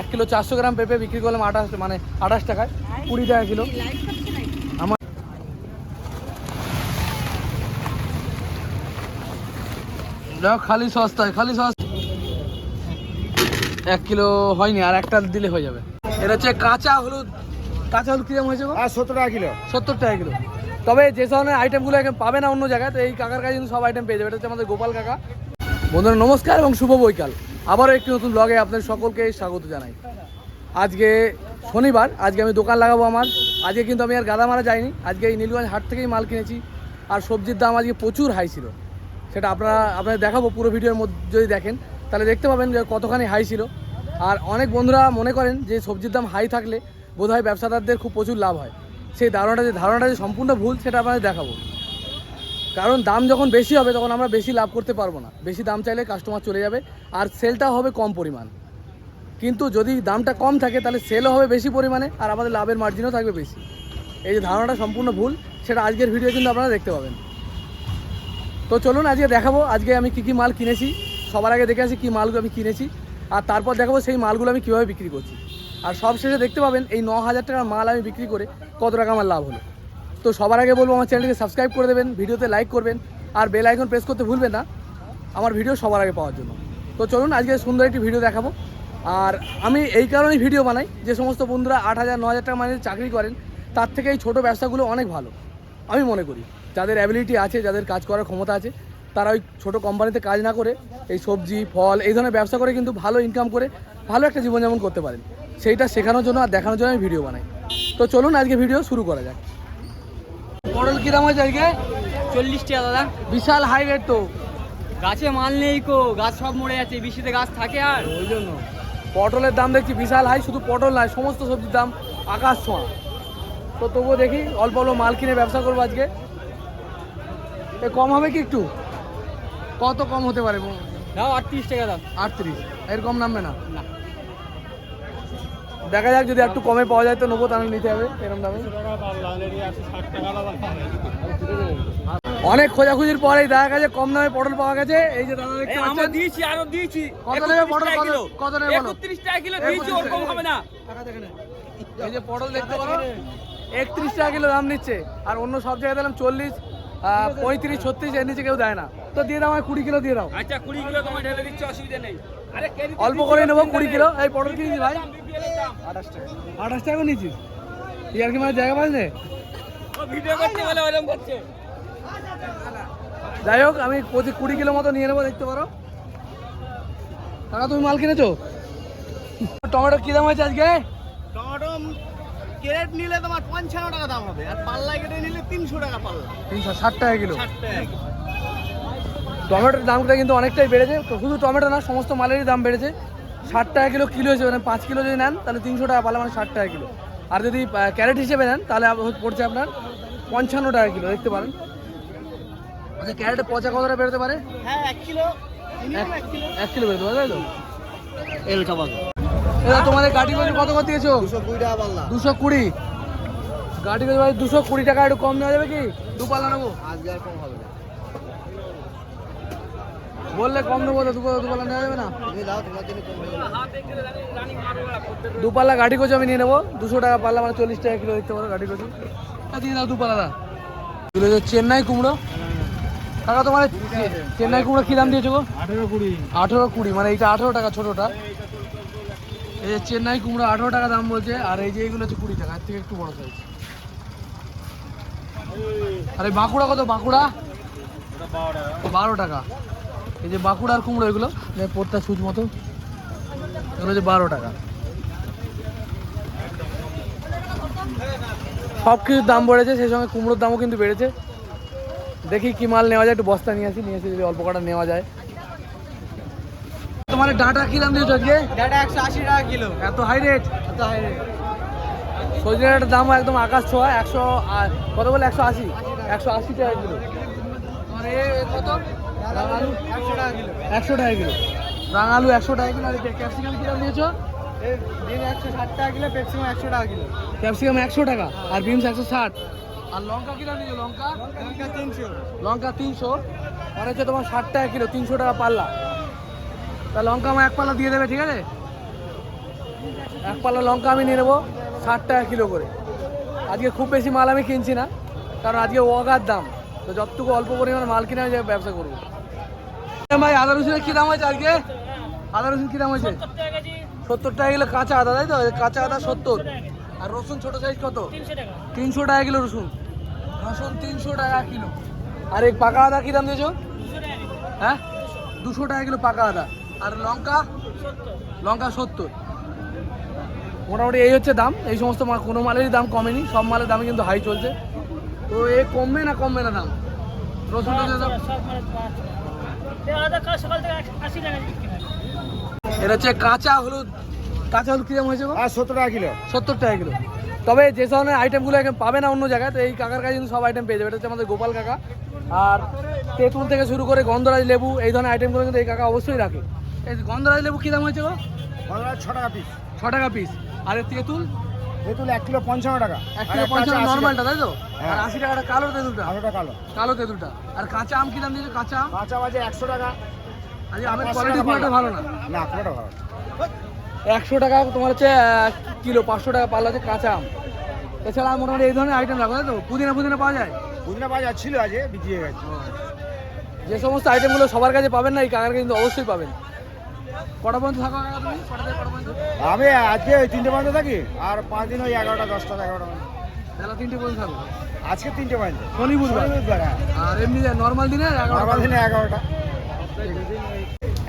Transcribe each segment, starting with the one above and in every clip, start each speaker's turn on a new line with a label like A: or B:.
A: এক কিলো চারশো গ্রাম পেঁপে বিক্রি করলাম আঠাশ মানে আঠাশ টাকায় কুড়ি টাকা কিলো। আমার খালি সস্তায় খালি সস্তা এক কিলো হয়নি আর একটা দিলে হয়ে যাবে। এটা হচ্ছে কাঁচা হলুদ কাঁচা হলুদ কীরকম হয়েছে
B: সত্তর টাকা কিলো।
A: সত্তর টাকা কিলো। তবে যে ধরনের আইটেমগুলো এখন পাবে না অন্য জায়গায় তো এই কাকার কাছে কিন্তু সব আইটেম পেয়ে যাবে। এটা হচ্ছে আমাদের গোপাল কাকা। বন্ধুরা নমস্কার এবং শুভ বৈকাল। আবারও একটি নতুন ব্লগে আপনাদের সকলকে স্বাগত জানাই। আজকে শনিবার, আজকে আমি দোকান লাগাবো আমার। আজকে কিন্তু আমি আর গাদা মারা যাইনি। আজকে এই নীলগঞ্জ হাট থেকেই মাল কিনেছি। আর সবজির দাম আজকে প্রচুর হাই ছিল। সেটা আপনারা, আপনাদের দেখাবো পুরো ভিডিওর মধ্যে যদি দেখেন, তাহলে দেখতে পাবেন যে কতখানি হাই ছিল। আর অনেক বন্ধুরা মনে করেন যে সবজির দাম হাই থাকলে বোধহয় ব্যবসাদারদের খুব প্রচুর লাভ হয়। সেই ধারণাটা যে ধারণাটা যে সম্পূর্ণ ভুল, সেটা আপনাদের দেখাবো। কারণ দাম যখন বেশি হবে তখন আমরা বেশি লাভ করতে পারব না। বেশি দাম চাইলে কাস্টমার চলে যাবে আর সেলটাও হবে কম পরিমাণ। কিন্তু যদি দামটা কম থাকে তাহলে সেলও হবে বেশি পরিমাণে আর আমাদের লাভের মার্জিনও থাকবে বেশি। এই যে ধারণাটা সম্পূর্ণ ভুল, সেটা আজকের ভিডিও কিন্তু আপনারা দেখতে পাবেন। তো চলুন আজকে দেখাবো, আজকে আমি কী কী মাল কিনেছি, সবার আগে দেখে আসি কী মালগুলো আমি কিনেছি, আর তারপর দেখাবো সেই মালগুলো আমি কীভাবে বিক্রি করছি। আর সব শেষে দেখতে পাবেন এই ন হাজার টাকার মাল আমি বিক্রি করে কত টাকা আমার লাভ হলো। তো সবার আগে বলব, আমার চ্যানেলকে সাবস্ক্রাইব করে দেবেন, ভিডিওতে লাইক করবেন, আর বেল আইকন প্রেস করতে ভুলবেন না। আমার ভিডিও সবার আগে পাওয়ার জন্য। তো চলুন, আজকে সুন্দর একটি ভিডিও দেখাবো। আর আমি এই কারণেই ভিডিও বানাই, যে সমস্ত বন্ধুরা আট হাজার, ন হাজার টাকা মানে চাকরি করেন, তার থেকে এই ছোটো ব্যবসাগুলো অনেক ভালো। আমি মনে করি, যাদের অ্যাবিলিটি আছে, যাদের কাজ করার ক্ষমতা আছে, তারা ওই ছোটো কোম্পানিতে কাজ না করে, এই সবজি, ফল, এই ধরনের ব্যবসা করে কিন্তু ভালো ইনকাম করে, ভালো একটা জীবনযাপন করতে পারেন। সেইটা শেখানোর জন্য আর দেখানোর জন্য আমি ভিডিও বানাই। তো চলুন, আজকে ভিডিও শুরু করা যাক। পটল কিরাম হয়েছে আজকে?
C: চল্লিশ টাকা দাদা।
A: বিশাল হাই রেট তো।
C: গাছে মাল নেই কো গাছ সব মরে যাচ্ছে বৃষ্টিতে গাছ থাকে আর।
A: ওই জন্য। পটলের দাম দেখছি বিশাল হাই শুধু পটল নয় সমস্ত সবজির দাম আকাশ ছোঁয়া। তো তবুও দেখি অল্প অল্প মাল কিনে ব্যবসা করব আজকে। এ কম হবে কি একটু? কত কম হতে পারে
C: দাও আটত্রিশ টাকা দাও।
A: আটত্রিশ। এর কম নামবে না?
C: না।
A: দেখা যাক যদি একটু কমে পাওয়া যায় তো নেব তাহলে নিতে হবে এরকম দামে। অনেক খোঁজাখুঁজির পরেই দেখা গেছে কম দামে পটল পাওয়া গেছে। এই যে দাদা দেখতে
C: আমরা দিয়েছি আরও দিয়েছি।
A: কত নেবে পটল কত কত নেবে বলো
C: একত্রিশ টাকা কিলো দিয়েছি ওর কম হবে না।
A: এই যে পটল দেখতে পারো একত্রিশ টাকা কিলো দাম নিচ্ছে। আর অন্য সব জায়গায় দিলাম চল্লিশ আহ, পঁয়ত্রিশ ছত্রিশ এর নিচে কেউ দেয় না। তো দিয়ে দাও আমায় কুড়ি কিলো দিয়ে দাও।
C: আচ্ছা কুড়ি কিলো তোমার ঢেলে দিচ্ছে অসুবিধা নেই।
A: অল্প করে নেব কুড়ি কিলো। এই পটল কিনেছি ভাই।
C: আঠাশ টাকা।
A: আঠাশ টাকা নিয়েছিস? ইয়ার কি মানে জায়গা পাস যাই হোক আমি প্রতি কুড়ি কিলো মতো নিয়ে নেব দেখতে পারো। কাকা তুমি মাল কিনেছো? টমেটো কি দাম হয়েছে আজকে?
B: টমেটো ক্যারেট নিলে তোমার পঞ্চান্ন টাকা দাম হবে আর পাল্লা কেটে নিলে তিনশো টাকা পাল্লা।
A: তিনশো ষাট টাকা কিলো।
B: ষাট টাকা কিলো।
A: টমেটোর দামটা কিন্তু অনেকটাই বেড়েছে। তো শুধু টমেটো না সমস্ত মালেরই দাম বেড়েছে। ষাট টাকা কিলো কিলো হিসেবে মানে পাঁচ কিলো যদি নেন তাহলে তিনশো টাকা পালা মানে ষাট টাকা কিলো। আর যদি ক্যারেট হিসেবে নেন তাহলে পড়ছে আপনার পঞ্চান্ন টাকা কিলো দেখতে পারেন। আচ্ছা ক্যারেটে পচা কতটা বেরোতে পারে?
B: হ্যাঁ এক কিলো
A: এক কিলো। বেরোতে পারে তাই তো? তোমাদের গাড়ি করে কত কত দিয়েছ
B: দুশো কুড়ি টাকা পাল্লা।
A: দুশো কুড়ি। গাড়ি করে দুশো কুড়ি টাকা একটু কম নেওয়া যাবে কি? দু পাল্লা নেব।
B: আজকে আর কম হবে না।
A: বললে কম নেব তো দু পাল্লা নেওয়া যাবে না?
B: তুমি দাও তোমার জন্য কম হবে না।
A: দু পাল্লা গাড়ি কোচ আমি নিয়ে নেব। দুশো টাকা পাল্লা মানে চল্লিশ টাকা কিলো দেখতে পারো গাড়ি কোচি দিয়ে দাও দু পাল্লা দা চেন্নাই কুমড়ো। কাকা তোমার চেন্নাই কুমড়ো কী দাম দিয়েছ গো?
B: আঠেরো কুড়ি।
A: আঠেরো কুড়ি মানে এইটা আঠেরো টাকা ছোটোটা। এই যে চেন্নাই কুমড়ো আঠেরো টাকা দাম বলছে আর এই যে এইগুলো হচ্ছে কুড়ি টাকা এর থেকে একটু বড় সাইজ আর এই বাঁকুড়া কত বাঁকুড়া? বারো টাকা। এই যে বাঁকুড়ার কুমড়ো এগুলো যে পোরটা সুচ মতো। এগুলো হচ্ছে বারো টাকা। সব কিছুর দাম বেড়েছে সেই সঙ্গে কুমড়োর দামও কিন্তু বেড়েছে। দেখি কি মাল নেওয়া যায় একটু বস্তা নিয়ে আসি নিয়ে এসে যদি অল্প কটা নেওয়া যায়। তোমার ডাটা কি দাম দিয়েছ আজকে?
B: ডাটা একশো আশি টাকা কিলো।
A: এত হাই রেট
B: এত হাই রেট
A: সজনে ডাটার দাম একদম আকাশ ছোঁয়া একশো কত বলে? একশো আশি? একশো আশি টাকা কিলো। তোমার এ এ কত? রাঙালু
B: একশো টাকা কিলো।
A: কিলো রাঙালু একশো টাকা কিলো আর ক্যাপসিকাম কি দাম দিয়েছ
B: একশো ষাট টাকা কিলো পেপসিমাম একশো টাকা কিলো।
A: ক্যাপসিকাম একশো টাকা আর বিনস একশো ষাট। আর লঙ্কা কি দাম দিয়েছ লঙ্কা?
B: লঙ্কা তিনশো।
A: লঙ্কা তিনশো মানে হচ্ছে তোমার ষাট টাকা কিলো তিনশো টাকা পাল্লা। তা লঙ্কা আমার এক পাল্লা দিয়ে দেবে ঠিক আছে? এক পাল্লা লঙ্কা আমি নিয়ে নেব ষাট টাকা কিলো করে। আজকে খুব বেশি মাল আমি কিনছি না কারণ আজকে ওয়াগার দাম। তো যতটুকু অল্প পরিমাণ মাল কিনে আমি ব্যবসা করব। ভাই, আদা রসুনের কী দাম হয়েছে আজকে? আদা রসুন কী দাম হয়েছে? সত্তর টাকা কিলো কাঁচা আদা, তাই তো? কাঁচা আদা সত্তর। আর রসুন ছোট সাইজ কত? তিনশো টাকা কিলো রসুন। রসুন তিনশো টাকা কিলো। আর এই পাকা আদা কী দাম দিয়েছ? হ্যাঁ? দুশো টাকা কিলো পাকা আদা। আর লঙ্কা? লঙ্কা সত্তর। মোটামুটি এই হচ্ছে দাম। এই সমস্ত মাল কোনো মালেরই দাম কমেনি। সব মালের দামই কিন্তু হাই চলছে। তো এ কমবে না কমবে না দাম? রসুন দাম এটা হচ্ছে কাঁচা হলুদ কাঁচা হলুদ কিরম হয়েছে
B: আর সত্তর টাকা কিলো।
A: সত্তর টাকা কিলো। তবে যে ধরনের আইটেমগুলো এখন পাবে না অন্য জায়গায় তো এই কাকার কাছে কিন্তু সব আইটেম পেয়ে যাবে। এটা হচ্ছে আমাদের গোপাল কাকা। আর তেঁতুল থেকে শুরু করে গন্ধরাজ লেবু এই ধরনের আইটেমগুলো কিন্তু এই কাকা অবশ্যই রাখে। এই গন্ধরাজ লেবু কী দাম হয়েছে গো?
B: ছ টাকা পিস
A: ছ টাকা পিস আর তেঁতুল?
B: তেঁতুল এক কিলো পঞ্চান্ন টাকা।
A: এক কিলো পঞ্চান্ন নর্মালটা তাই তো? আর
B: হ্যাঁ।
A: আশি টাকাটা কালো তেঁতুলটা?
B: আলোটা কালো।
A: কালো তেঁতুলটা। আর কাঁচা আম কী দাম দিয়েছে? কাঁচা আম?
B: কাঁচা বাজে একশো টাকা।
A: আজকে আমের কোয়ালিটি খুব একটা ভালো না।
B: না খুব ভালো।
A: একশো টাকা তোমার হচ্ছে কিলো পাঁচশো টাকা পাল্লা হচ্ছে কাঁচা আম। এছাড়া আর মোটামুটি এই ধরনের আইটেম রাখো তাই তো? পুদিনা পুদিনা পাওয়া যায়?
B: পুদিনা বাজার ছিল আজকে বিক্রি হয়ে গেছে।
A: যে সমস্ত আইটেমগুলো সবার কাছে পাবেন না এই কাকার কাছে কিন্তু অবশ্যই পাবেন। কটা পর্যন্ত থাকো কাকা তুমি? কটা থেকে কটা পর্যন্ত?
B: আমি আজকে ওই তিনটে পর্যন্ত থাকি আর পাঁচ দিন ওই এগারোটা দশটা এগারোটা পর্যন্ত।
A: বেলা তিনটে পর্যন্ত থাকো।
B: আজকে তিনটে পর্যন্ত।
A: শনি বুধবার?
B: হ্যাঁ।
A: আর এমনি নর্মাল দিনে
B: নর্মাল দিনে এগারোটা।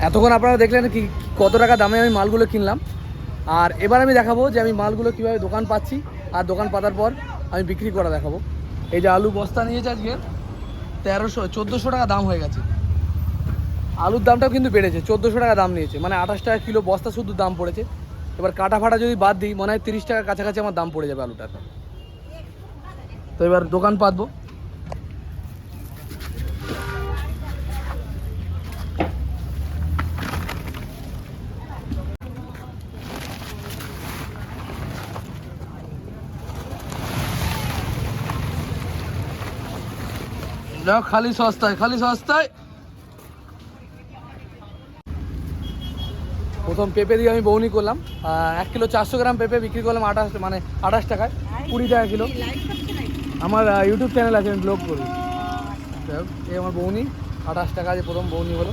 A: এতক্ষণ আপনারা দেখলেন কি কত টাকা দামে আমি মালগুলো কিনলাম। আর এবার আমি দেখাবো যে আমি মালগুলো কীভাবে দোকান পাচ্ছি আর দোকান পাতার পর আমি বিক্রি করা দেখাবো। এই যে আলু বস্তা নিয়েছে আজকে তেরোশো চোদ্দোশো টাকা দাম হয়ে গেছে। আলুর দামটাও কিন্তু বেড়েছে, চোদ্দোশো টাকা দাম নিয়েছে। মানে আঠাশ টাকা কিলো বস্তা শুধু দাম পড়েছে। এবার কাটা ফাটা যদি বাদ দিই, মনে হয় তিরিশ টাকার কাছাকাছি আমার দাম পড়ে যাবে আলুটার তো এবার দোকান পাতবো। খালি সস্তায় খালি সস্তায়। প্রথম পেঁপে দিয়ে আমি বৌনি করলাম। এক কিলো চারশো গ্রাম পেঁপে বিক্রি করলাম আঠাশ মানে আঠাশ টাকায় কুড়ি টাকা কিলো। আমার ইউটিউব চ্যানেল আছে আমি ব্লগ করি এই আমার বৌনি আঠাশ টাকা যে প্রথম বৌনি হলো।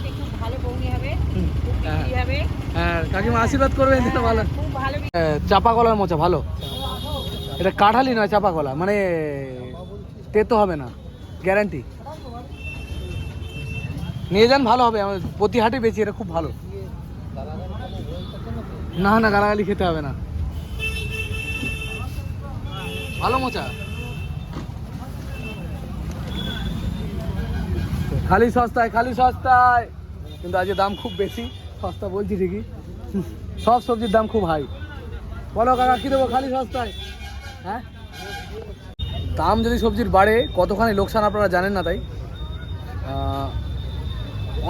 A: হুম, হ্যাঁ হ্যাঁ। কাকিমা আশীর্বাদ করবেন যেটা ভালো।
D: ভালো
A: হ্যাঁ, চাপা কলার মোচা ভালো। এটা কাঠালি নয় চাপা কলা মানে তেতো হবে না গ্যারান্টি নিয়ে যান ভালো হবে আমার প্রতি হাটে বেশি এটা খুব ভালো। না না, গালাগালি খেতে হবে না। ভালো মোচা। খালি সস্তায় খালি সস্তায়। কিন্তু আজকে দাম খুব বেশি, সস্তা বলছি ঠিকই। সব সবজির দাম খুব হাই বলো কাকা, কী দেবো খালি সস্তায়? হ্যাঁ? দাম যদি সবজির বাড়ে, কতখানি লোকসান আপনারা জানেন না তাই?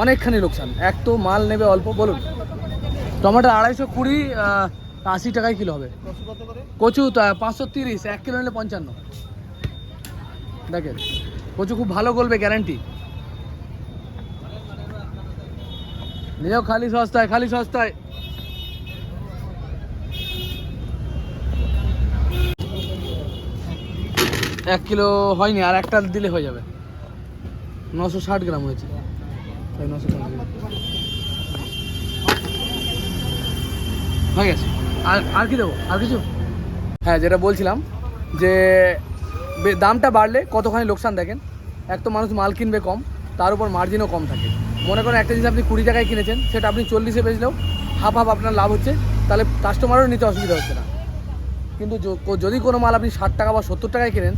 A: অনেকখানি লোকসান। এক তো মাল নেবে অল্প, বলুন। টমেটো আড়াইশো কুড়ি আশি টাকায় কিলো হবে। কচু পাঁচশো তিরিশ এক কিলো নিলে পঞ্চান্ন। দেখেন কচু খুব ভালো গলবে গ্যারান্টি নিয়েও খালি সস্তায় খালি সস্তায়। এক কিলো হয়নি আর একটা দিলে হয়ে যাবে। নশো ষাট গ্রাম হয়েছে। নশো হয়ে গেছে। আর আর কি দেবো? আর কিছু? হ্যাঁ যেটা বলছিলাম যে দামটা বাড়লে কতখানি লোকসান দেখেন? এক তো মানুষ মাল কিনবে কম, তার উপর মার্জিনও কম থাকে। মনে করেন একটা জিনিস আপনি কুড়ি টাকায় কিনেছেন, সেটা আপনি চল্লিশে বেচলেও হাফ হাফ আপনার লাভ হচ্ছে, তাহলে কাস্টমারও নিতে অসুবিধা হচ্ছে না। কিন্তু যদি কোনো মাল আপনি ষাট টাকা বা সত্তর টাকায় কেনেন,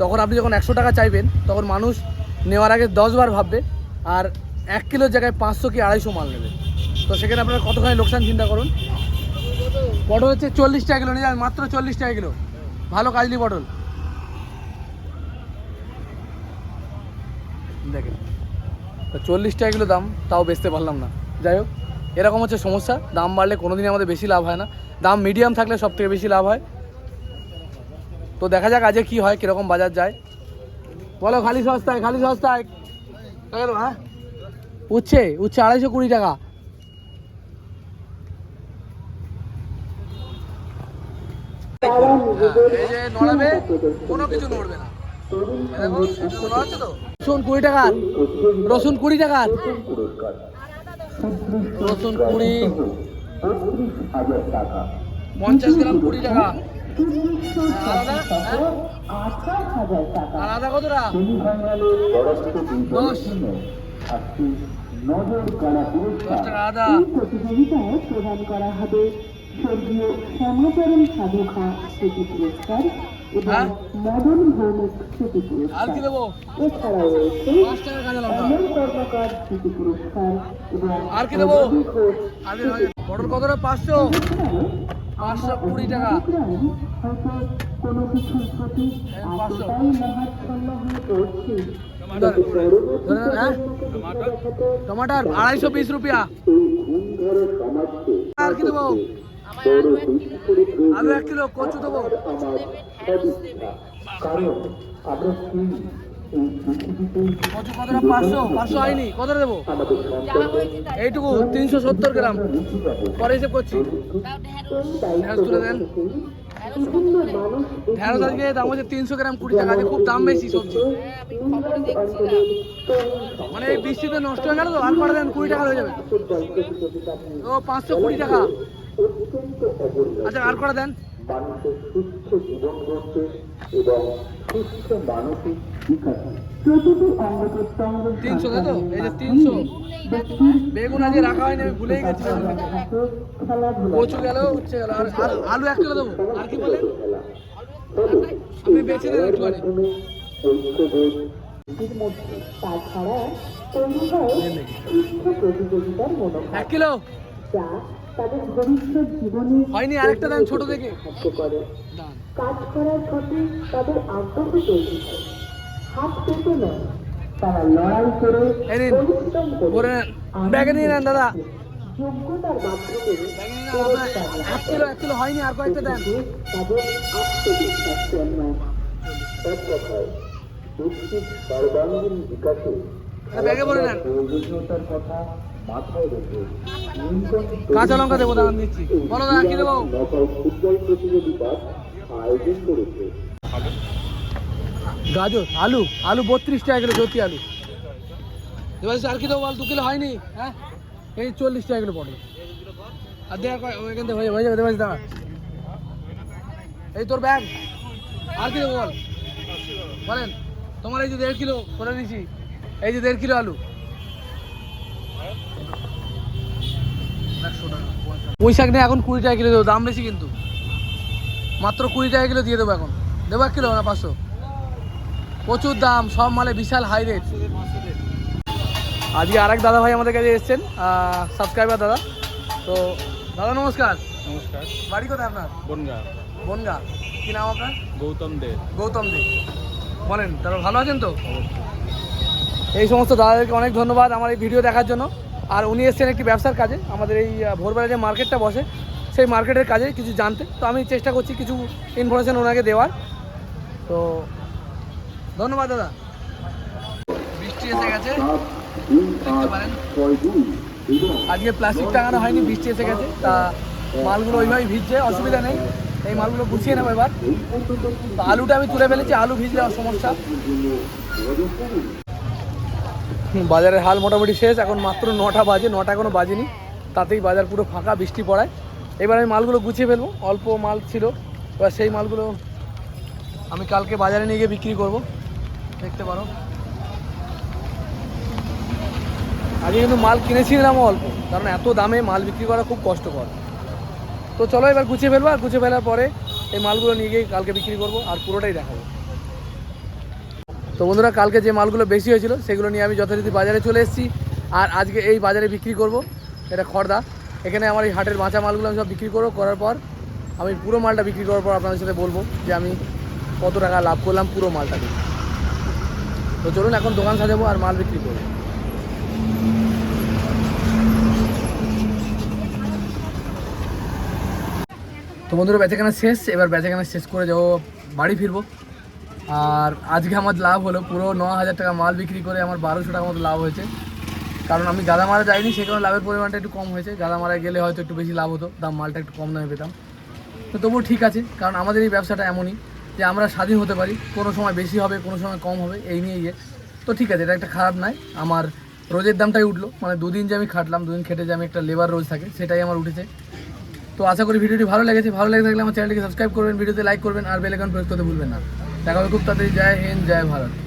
A: তখন আপনি যখন একশো টাকা চাইবেন, তখন মানুষ নেওয়ার আগে দশবার ভাববে, আর এক কিলোর জায়গায় পাঁচশো কি আড়াইশো মাল নেবে। তো সেখানে আপনারা কতখানি লোকসান চিন্তা করুন পটল হচ্ছে চল্লিশ টাকা কিলো, নিয়ে মাত্র চল্লিশ টাকা কিলো। ভালো কাজলি পটল। দেখেন চল্লিশ টাকা কিলো দাম, তাও বেচতে পারলাম না। যাই হোক, এরকম হচ্ছে সমস্যা। দাম বাড়লে কোনো দিনই আমাদের বেশি লাভ হয় না। দাম মিডিয়াম থাকলে সব থেকে বেশি লাভ হয়। তো দেখা যাক আজকে কি হয়, কীরকম বাজার যায়। বলো, খালি সস্তায় খালি সস্তায়। হ্যাঁ? উচ্ছে উচ্ছে আড়াইশো কুড়ি টাকা। কোনো কিছু নড়বে না। রসুন কুড়ি টাকার রসুন কুড়ি টাকার রসুন কুড়ি। পঞ্চাশ গ্রাম কুড়ি টাকা। আর আদা হ্যাঁ? আর আদা কত টাকা দশ টাকা আদা।
D: প্রতিযোগিতায় প্রদান করা হবে স্বর্গীয় শ্যামাচরণ সাধু খাঁ স্মৃতি পুরস্কার এবং
A: হ্যাঁ?
D: মদন ভৌমিক স্মৃতি পুরস্কার। এছাড়াও রয়েছে অমল কর্মকার স্মৃতি পুরস্কার এবং
A: আর কি দেবো?
D: অবধি ঘোষ
A: আর কি নয়? পটল কত পাঁচশো? পাঁচশো কুড়ি টাকা।
D: গ্রাম কোনো কিছুর প্রতি এতটাই মহাচ্ছন্ন হয়ে পড়ছি
A: ধরে- ধরে নেন, হ্যাঁ? টমাটার আড়াইশো বিশ রুপিয়া। আর কি দেবো? আলু এক কিলো কচু দেবো। কচু কতটা? পাঁচশো পাঁচশো হয়নি। কত দেবো? এইটুকু তিনশো সত্তর গ্রাম। পরে হিসেব করছি। ঢ্যাঁড়স তুলে দেন। ঢ্যাঁড়স আজকে দাম হচ্ছে তিনশো গ্রাম কুড়ি টাকা। খুব দাম বেশি সবজি। মানে বৃষ্টিতে নষ্ট হয়ে গেল তো আর কটা দেন? কুড়ি টাকা হয়ে যাবে। ও পাঁচশো কুড়ি টাকা। আচ্ছা আর কটা দেন?
D: প্রতিটি অঙ্গ প্রত্যঙ্গ
A: তিনশো তো? এই যে তিনশো। বেগুন আজকে রাখা হয়নি আমি ভুলেই গেছি। কচু গেল উচ্ছে গেল। আর আর আলু এক কিলো দেবো? আর কি বলেন? আপনি বেছে দেন
D: সুস্থ
A: এক কিলো?
D: যা তাদের ভবিষ্যৎ জীবনে
A: হয়নি আরেকটা দেন ছোট থেকে।
D: সাহায্য করে। কাজ করার প্রতি তাদের আগ্রহ তৈরি হয়। হাত পেতে নয় তারা লড়াই করে পরিশ্রম করে
A: ব্যাগে নিয়ে নেন দাদা।
D: যোগ্যতার মাধ্যমে
A: হয়নি আর কয়েকটা দেন।
D: তাদের আত্মবিশ্বাস জন্মায়। এক কথায় ব্যক্তির সর্বাঙ্গীন বিকাশে প্রয়োজনীয়তার কথা
A: কাঁচা লঙ্কা দেবো দাম দিচ্ছি। বলো দাদা কি দেবো?
D: ফুটবল প্রতিযোগিতার আয়োজন করেছে।
A: গাজর আলু আলু বত্রিশ টাকা কিলো জ্যোতি আলু। এবার আর কি দেবো বল দু কিলো হয়নি হ্যাঁ? এই চল্লিশ টাকা কিলো পটল আর দেখ ওইখান থেকে হয়ে যাবে হয়ে যাবে দেবাস দাঁড়া। এই তোর ব্যাগ আর কি দেবো বল? বলেন তোমার এই যে দেড় কিলো করে দিয়েছি এই যে দেড় কিলো আলু। পুঁই শাক নিয়ে এখন কুড়ি টাকা কিলো দেবো দাম বেশি কিন্তু। মাত্র কুড়ি টাকা কিলো দিয়ে দেবো এখন। দেবো এক কিলো না পাঁচশো? প্রচুর দাম সব মালে বিশাল হাই রেট আজকে আরেক দাদা ভাই আমাদের কাছে এসেছেন সাবস্ক্রাইবার দাদা। তো দাদা নমস্কার।
E: নমস্কার।
A: বাড়ি কোথায় আপনার?
E: বনগা।
A: বনগা। কি নাম আপনার?
E: গৌতম দে।
A: গৌতম দে। বলেন তারপর ভালো আছেন তো? এই সমস্ত দাদাদেরকে অনেক ধন্যবাদ আমার এই ভিডিও দেখার জন্য। আর উনি এসেছেন একটি ব্যবসার কাজে। আমাদের এই ভোরবেলা যে মার্কেটটা বসে, সেই মার্কেটের কাজে কিছু জানতে। তো আমি চেষ্টা করছি কিছু ইনফরমেশন ওনাকে দেওয়ার। তো ধন্যবাদ দাদা। বৃষ্টি এসে গেছে। আজকে প্লাস্টিক টাঙানো হয়নি, বৃষ্টি এসে গেছে। তা মালগুলো ওইভাবেই ভিজছে, অসুবিধা নেই। এই মালগুলো গুছিয়ে নেব এবার। আলুটা আমি তুলে ফেলেছি, আলু ভিজলে সমস্যা। বাজারের হাল মোটামুটি শেষ, এখন মাত্র নটা বাজে, নটা এখনও বাজেনি। তাতেই বাজার পুরো ফাঁকা, বৃষ্টি পড়ায়। এবার আমি মালগুলো গুছিয়ে ফেলব, অল্প মাল ছিল। এবার সেই মালগুলো আমি কালকে বাজারে নিয়ে গিয়ে বিক্রি করব। দেখতে পারো। আগে কিন্তু মাল কিনেছিলাম অল্প, কারণ এত দামে মাল বিক্রি করা খুব কষ্টকর। তো চলো এবার গুছিয়ে ফেলব, আর গুছিয়ে ফেলার পরে এই মালগুলো নিয়ে গিয়ে কালকে বিক্রি করব, আর পুরোটাই দেখাবো। তো বন্ধুরা, কালকে যে মালগুলো বেশি হয়েছিল, সেগুলো নিয়ে আমি যথারীতি বাজারে চলে এসেছি। আর আজকে এই বাজারে বিক্রি করব, এটা খড়দা এখানে আমার এই হাটের বাঁচা মালগুলো আমি সব বিক্রি করব, করার পর আমি পুরো মালটা বিক্রি করার পর আপনাদের সাথে বলব যে আমি কত টাকা লাভ করলাম পুরো মালটাকে তো চলুন, এখন দোকান সাজাবো আর মাল বিক্রি করব। তো বন্ধুরা, বেচাকেনা শেষ। এবার বেচাকেনা শেষ করে যাব, বাড়ি ফিরবো। আর আজকে আমার লাভ হলো পুরো ন হাজার টাকা মাল বিক্রি করে আমার বারোশো টাকা মতো লাভ হয়েছে। কারণ আমি গাদামারা যাইনি, সে কারণে লাভের পরিমাণটা একটু কম হয়েছে। গাদামারায় গেলে হয়তো একটু বেশি লাভ হতো, দাম মালটা একটু কম দামে পেতাম। তো তবুও ঠিক আছে, কারণ আমাদের এই ব্যবসাটা এমনই যে আমরা স্বাধীন হতে পারি, কোনো সময় বেশি হবে, কোনো সময় কম হবে, এই নিয়ে ইয়ে। তো ঠিক আছে, এটা একটা খারাপ নয়, আমার রোজের দামটাই উঠল মানে দুদিন যে আমি খাটলাম, দুদিন খেটে যে আমি একটা লেবার রোজ থাকে, সেটাই আমার উঠেছে। তো আশা করি ভিডিওটি ভালো লেগেছে, ভালো লেগে থাকলে আমার চ্যানেলটিকে সাবস্ক্রাইব করবেন, ভিডিওতে লাইক করবেন, আর বেল আইকন প্রেস করতে ভুলবেন না। দেখা হবে খুব তাড়াতাড়ি। জয় হিন্দ জয় ভারত।